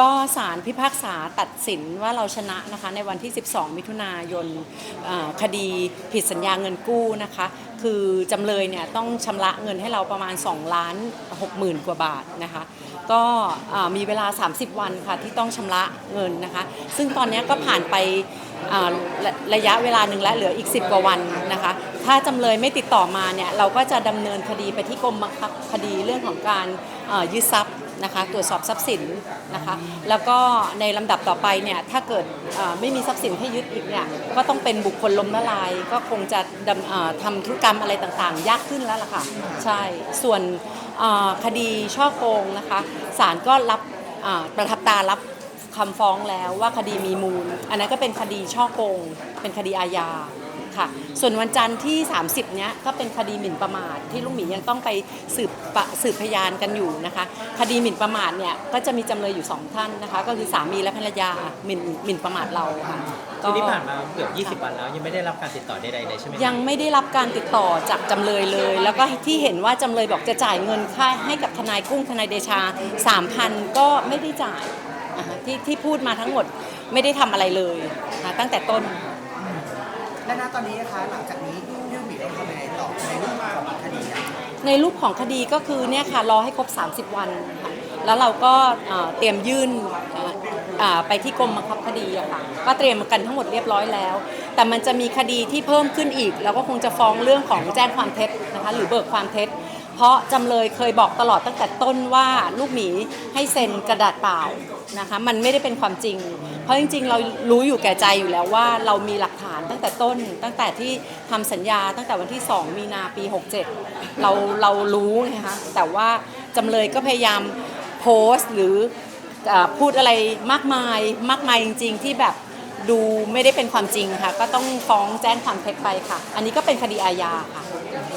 ก็ศาลพิพากษาตัดสินว่าเราชนะนะคะในวันที่ 12 มิถุนายนคดีผิดสัญญาเงินกู้นะคะ คือจำเลยเนี่ยต้องชำระเงินให้เราประมาณ 2 ล้าน 60,000 กว่าบาทนะคะ ก็มีเวลา 30 วันค่ะที่ต้องชำระเงินนะคะ ซึ่งตอนนี้ก็ผ่านไประระยะเวลาหนึ่งแล้วเหลืออีก 10 กว่าวันนะคะ ถ้าจำเลยไม่ติดต่อมาเนี่ยเราก็จะดำเนินคดีไปที่กรมบังคับคดีเรื่องของการเอ่อยึดทรัพย์นะคะตรวจสอบทรัพย์สินนะคะ แล้วก็ในลำดับต่อไปเนี่ยถ้าเกิดไม่มีทรัพย์สินให้ยึดอีกเนี่ยก็ต้องเป็นบุคคลล้มละลาย ก็คงจะทำธุรกรรมอะไรต่างๆ ยากขึ้นแล้วล่ะค่ะใช่ส่วน คดีช่อโกงนะคะศาลก็รับประทับตารับคำฟ้องแล้วว่าคดีมีมูล อันนั้นก็เป็นคดีช่อโกง เป็นคดีอาญา ค่ะ ส่วนวันจันทร์ที่ 30 เนี้ยก็เป็นคดีหมิ่นประมาทที่ลุงหมียังต้องไปสืบปะสืบพยานกันอยู่นะคะ คดีหมิ่นประมาทเนี่ยก็จะมีจำเลยอยู่สองท่านนะคะ ก็คือสามีและภรรยาหมิ่นหมิ่นประมาทเราค่ะก็ คือที่ผ่านมาเกือบ 20 วันแล้ว ยังไม่ได้รับการติดต่อใดๆเลยใช่ไหมยังไม่ได้รับการติดต่อจากจำเลยเลย แล้วก็ที่เห็นว่าจำเลยบอกจะจ่ายเงินค่าให้กับทนายกุ้งทนายเดชา 3,000 ก็ไม่ได้จ่ายอ่าฮะที่ที่พูดมาทั้งหมดไม่ได้ทำอะไรเลยนะตั้งแต่ต้น และณตอนนี้นะคะหลังจากนี้พี่ลูกหมีต้องทำยังไงต่อในเรื่องของคดีอะในรูปของคดีก็คือเนี่ยค่ะรอให้ครบ 30 วันค่ะแล้วเราก็เอ่อเตรียมยื่นเอ่ออ่าไปที่กรมบังคับคดีอะค่ะก็เตรียมกันทั้งหมดเรียบร้อยแล้ว แต่มันจะมีคดีที่เพิ่มขึ้นอีกเราก็คงจะฟ้องเรื่องของแจ้งความเท็จนะคะหรือเบิกความเท็จ เพราะจำเลยเคยบอกตลอดตั้งแต่ต้นว่าลูกหมีให้เซ็นกระดาษเปล่านะคะมันไม่ได้เป็นความจริง เพราะจริงๆ เรารู้อยู่แก่ใจอยู่แล้วว่าเรามีหลักฐานตั้งแต่ต้น ตั้งแต่ที่ทำสัญญาตั้งแต่วันที่ 2 มีนาปี 67 เราเรารู้นะคะแต่ว่าจำเลยก็พยายามโพสต์หรือเอ่อพูดอะไรมากมายมากมายจริง ๆ ที่แบบดูไม่ได้เป็นความจริงค่ะ ก็ต้องฟ้องแจ้งความเท็จไปค่ะ อันนี้ก็เป็นคดีอาญาค่ะ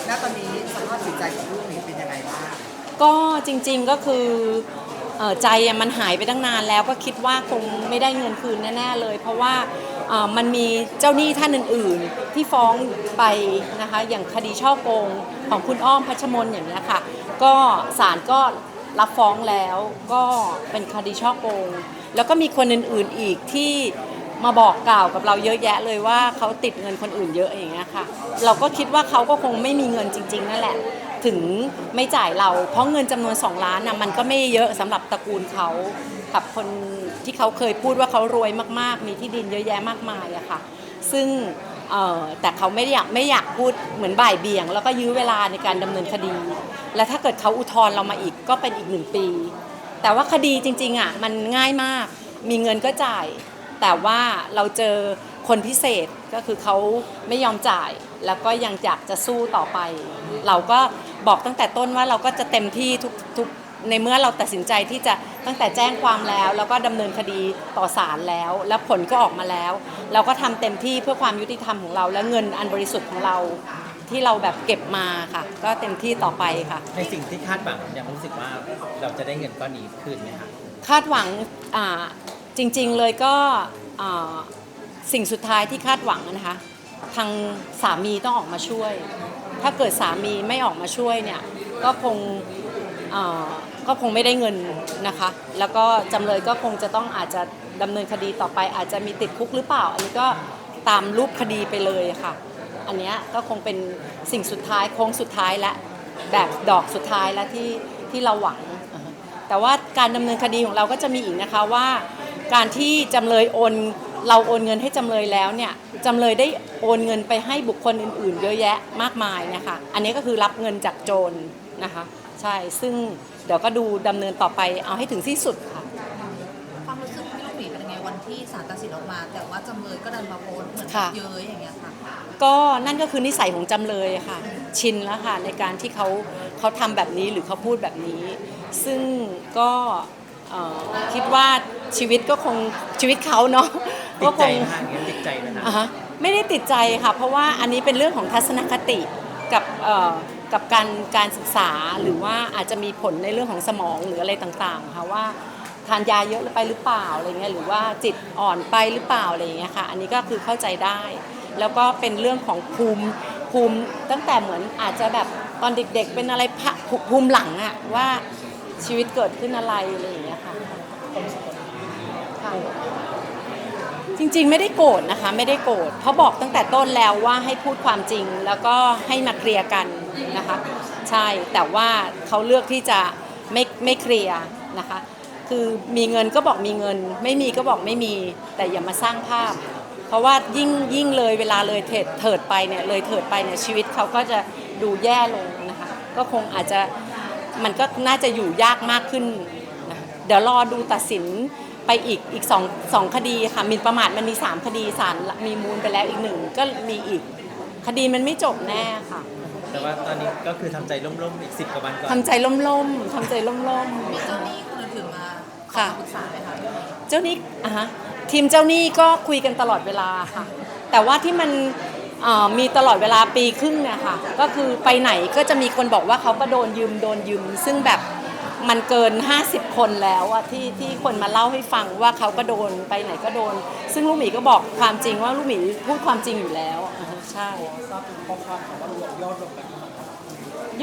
ณตอนนี้สภาพจิตใจของลูกหมีเป็นยังไงบ้างก็จริง ๆก็คือเอ่อ ใจมันหายไปตั้งนานแล้วก็คิดว่าคงไม่ได้เงินคืนแน่ๆเลย เพราะว่ามันมีเจ้าหนี้ท่านอื่นๆ ที่ฟ้องไปนะคะอย่างคดีช่อโกงของคุณอ้อมพัชมนอย่างนี้ค่ะ ก็ศาลก็รับฟ้องแล้วก็เป็นคดีช่อโกง แล้วก็มีคนอื่นๆอีกที่มาบอกกล่าวกับเราเยอะแยะเลยว่าเขาติดเงินคนอื่นเยอะอย่างเงี้ยค่ะ เราก็คิดว่าเขาก็คงไม่มีเงินจริง ๆ นั่นแหละ ถึงไม่จ่ายเรา เพราะเงินจำนวน 2 ล้านนะมันก็ไม่เยอะสำหรับตระกูลเขากับคนที่เขาเคยพูดว่าเขารวยมาก ๆ มีที่ดินเยอะแยะมากมายอะค่ะ ซึ่งแต่เขาไม่ได้อยากไม่อยากพูดเหมือนบ่ายเบี่ยง แล้วก็ยื้อเวลาในการดำเนินคดี และถ้าเกิดเขาอุทธรณ์เรามาอีกก็เป็นอีกหนึ่งปี แต่ว่าคดีจริงๆอะมันง่ายมาก มีเงินก็จ่าย แต่ว่าเราเจอคนพิเศษก็คือเขาไม่ยอมจ่าย แล้วก็ยังอยากจะสู้ต่อไป เราก็บอกตั้งแต่ต้นว่าเราก็จะเต็มที่ทุกทุกในเมื่อเราตัดสินใจที่จะตั้งแต่แจ้งความแล้ว แล้วก็ดำเนินคดีต่อศาลแล้ว แล้วผลก็ออกมาแล้ว เราก็ทำเต็มที่เพื่อความยุติธรรมของเรา และเงินอันบริสุทธิ์ของเราที่เราแบบเก็บมาค่ะ ก็เต็มที่ต่อไปค่ะ ในสิ่งที่คาดหวังยังรู้สึกว่าเราจะได้เงินก้อนนี้คืนไหมคะคาดหวังอ่าจริงๆเลยก็อ่าสิ่งสุดท้ายที่คาดหวังนะคะ ทางสามีต้องออกมาช่วย ถ้าเกิดสามีไม่ออกมาช่วยเนี่ยก็คงก็คงไม่ได้เงินนะคะ แล้วก็จำเลยก็คงจะต้องอาจจะดำเนินคดีต่อไป อาจจะมีติดคุกหรือเปล่า อันนี้ก็ตามรูปคดีไปเลยค่ะ อันนี้ก็คงเป็นสิ่งสุดท้ายโค้งสุดท้ายและแบบดอกสุดท้ายแล้วที่ที่เราหวัง แต่ว่าการดำเนินคดีของเราก็จะมีอีกนะคะว่า การที่จำเลยโอน เราโอนเงินให้จำเลยแล้วเนี่ยจำเลยได้โอนเงินไปให้บุคคลอื่น ๆ เยอะแยะมากมายนะคะ อันนี้ก็คือรับเงินจากโจรนะคะ ใช่ซึ่งเดี๋ยวก็ดูดำเนินต่อไปเอาให้ถึงที่สุดค่ะ ความรู้สึกพี่ลูกหมีเป็นยังไงวันที่ศาลตัดสินออกมา แต่ว่าจำเลยก็ดันมาโพสต์เหมือนค่ะ เย้ยอย่างเงี้ยค่ะ ก็นั่นก็คือนิสัยของจำเลยอะค่ะ ชินแล้วค่ะในการที่เขาเขาทำแบบนี้หรือเขาพูดแบบนี้ ซึ่งก็เอ่อคิดว่าชีวิตก็คงชีวิตเขาเนาะ ติก็ดคใจงไหมคะอย่างนี้ติดใจไหมคะอ่าฮะไม่ได้ติดใจค่ะ เพราะว่าอันนี้เป็นเรื่องของทัศนคติกับเอ่อกับการการศึกษาหรือว่าอาจจะมีผลในเรื่องของสมองหรืออะไรต่างๆค่ะว่าทานยาเยอะไปหรือเปล่าอะไรเงี้ยหรือว่าจิตอ่อนไปหรือเปล่าอะไรอย่างเงี้ยค่ะ อันนี้ก็คือเข้าใจได้ แล้วก็เป็นเรื่องของภูมิภูมิตั้งแต่เหมือนอาจจะแบบตอนเด็กๆ เป็นอะไรพะภูมิหลังอะว่าชีวิตเกิดขึ้นอะไรอะไรอย่างเงี้ยค่ะ จริงๆ ไม่ได้โกรธนะคะ ไม่ได้โกรธเพราะบอกตั้งแต่ต้นแล้วว่าให้พูดความจริงแล้วก็ให้มาเคลียร์กันนะคะ ใช่แต่ว่าเขาเลือกที่จะไม่ไม่เคลียร์นะคะ คือมีเงินก็บอกมีเงิน ไม่มีก็บอกไม่มี แต่อย่ามาสร้างภาพ เพราะว่ายิ่งยิ่งเลยเวลาเลยเถิดเถิดไปเนี่ยเลยเถิดไปเนี่ยชีวิตเขาก็จะดูแย่ลงนะคะ ก็คงอาจจะมันก็น่าจะอยู่ยากมากขึ้นนะะเดี๋ยวรอดูตัดสิน ไปอีกอีกสองสองคดีค่ะหมินประมาทมันมี 3 คดีศาลมีมูลไปแล้วอีกหนึ่งก็มีอีกคดีมันไม่จบแน่ค่ะแต่ว่าตอนนี้ก็คือทำใจร่มๆอีกสิบกว่าวันก่อนทำใจล่มๆทำใจล่มๆมีเจ้าหนี้คนอื่นๆมาขอค่ะ คำปรึกษาไหมคะพี่หนุ่มเจ้าหนี้อะฮะทีมเจ้าหนี้ก็คุยกันตลอดเวลาค่ะ แต่ว่าที่มันเอ่อมีตลอดเวลาปีครึ่งเนี่ยค่ะ ก็คือไปไหนก็จะมีคนบอกว่าเขาก็โดนยืมโดนยืม ซึ่งแบบ มันเกิน 50 คนแล้วอะที่ที่คนมาเล่าให้ฟังว่าเขาก็โดนไปไหนก็โดน ซึ่งลูกหมีก็บอกความจริงว่าลูกหมีพูดความจริงอยู่แล้วอ่าใช่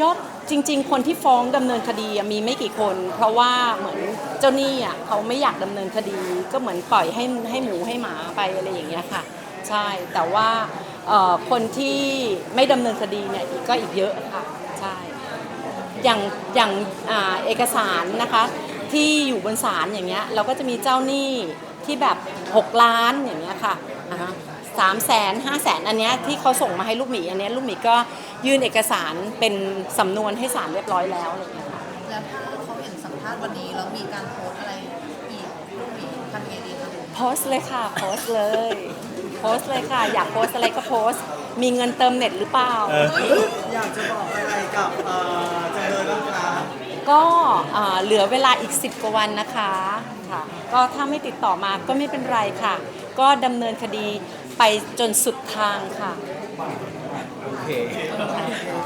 ยอดจริง ๆ คนที่ฟ้องดำเนินคดีอะมีไม่กี่คน เพราะว่าเหมือนเจ้าหนี้อะเขาไม่อยากดำเนินคดี ก็เหมือนปล่อยให้ให้หมูให้หมาไปอะไรอย่างเงี้ยค่ะ ใช่แต่ว่าเอ่อคนที่ไม่ดำเนินคดีเนี่ยอีกก็อีกเยอะค่ะ ใช่ อย่างอย่างอ่าเอกสารนะคะที่อยู่บนศาลอย่างเงี้ยเราก็จะมีเจ้าหนี้ที่แบบ 6 ล้านอย่างเงี้ยค่ะอ่าฮะสามแสนห้าแสนอันเนี้ยที่เขาส่งมาให้ลูกหมีอันเนี้ยลูกหมีก็ยื่นเอกสารเป็นสำนวนให้ศาลเรียบร้อยแล้วอะไรอย่างเงี้ยค่ะแล้วถ้าเขาเห็นสัมภาษณ์วันนี้แล้วมีการโพสต์อะไรอีกลูกหมีทำยังไงดีคะโพสต์เลยค่ะโพสต์เลยโพสต์เลยค่ะ อยากโพสต์อะไรก็โพสต์ มีเงินเติมเน็ตหรือเปล่าเอออยากจะบอกอะไรกับเอ่อจำเลยบ้างคะ ก็อ่าเหลือเวลาอีก 10 กว่าวันนะคะค่ะก็ถ้าไม่ติดต่อมาก็ไม่เป็นไรค่ะ ก็ดำเนินคดีไปจนสุดทางค่ะ โอเค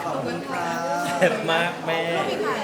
ขอบคุณครับเจ็บมากแม่พี่ไข่